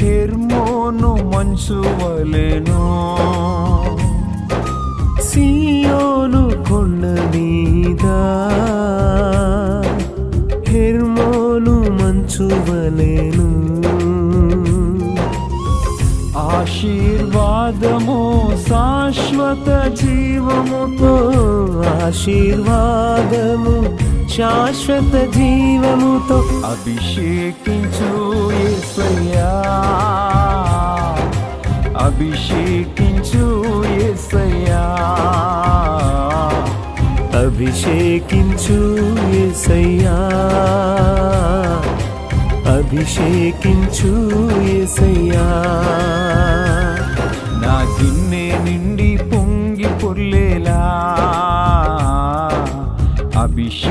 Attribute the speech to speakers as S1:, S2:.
S1: హెర్మోను వలెను
S2: సియోను కొండ మీద హెర్మోను మంచు వలెను
S1: ఆశీర్వాదము శాశ్వత జీవముతో
S2: ఆశీర్వాదము శాశ్వత జీవముతో
S1: అభిషేకించు యేసయ్యా. అభిషేకించు ఎసయ్యా
S2: అభిషేకించు ఎసయ్యా అభిషేకించు ఎసయ్యా
S1: నా గిన్నె నిండి పొంగి పొర్లేలా. అభిషేక్